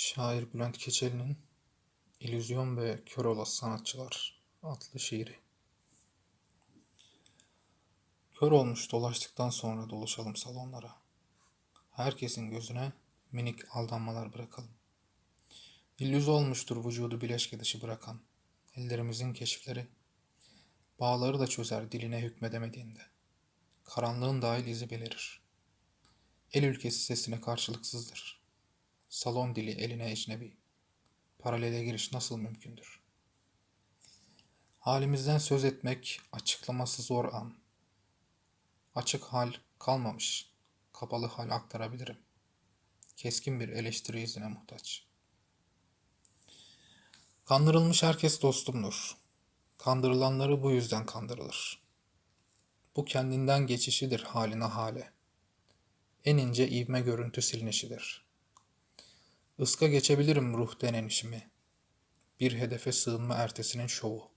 Şair Bülent Keçeli'nin İllüzyon ve Kör Olası Sanatçılar adlı şiiri. Kör olmuş dolaştıktan sonra dolaşalım salonlara. Herkesin gözüne minik aldanmalar bırakalım. İllüz olmuştur vücudu bileşke dışı bırakan. Ellerimizin keşifleri. Bağları da çözer diline hükmedemediğinde. Karanlığın dahil izi belirir. El ülkesi sesine karşılıksızdır. Salon dili eline ecnebi. Paralele giriş nasıl mümkündür? Halimizden söz etmek açıklaması zor an. Açık hal kalmamış. Kapalı hal aktarabilirim. Keskin bir eleştiri izine muhtaç. Kandırılmış herkes dostumdur. Kandırılanları bu yüzden kandırılır. Bu kendinden geçişidir haline hale. En ince ivme görüntü silinişidir. Iska geçebilirim ruh denen işimi. Bir hedefe sığınma ertesinin şovu.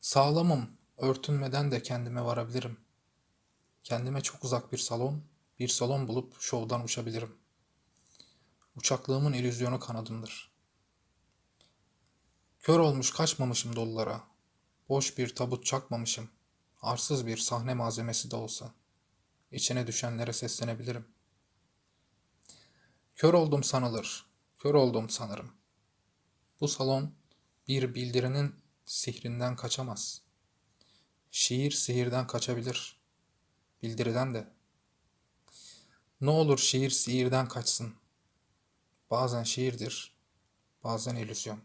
Sağlamım, örtünmeden de kendime varabilirim. Kendime çok uzak bir salon, bir salon bulup şovdan uçabilirim. Uçaklığımın illüzyonu kanadımdır. Kör olmuş kaçmamışım dolulara. Boş bir tabut çakmamışım. Arsız bir sahne malzemesi de olsa. İçine düşenlere seslenebilirim. Kör oldum sanılır. Kör oldum sanırım. Bu salon bir bildirinin sihrinden kaçamaz. Şiir sihirden kaçabilir. Bildiriden de. Ne olur şiir sihirden kaçsın. Bazen şiirdir, bazen illüzyon.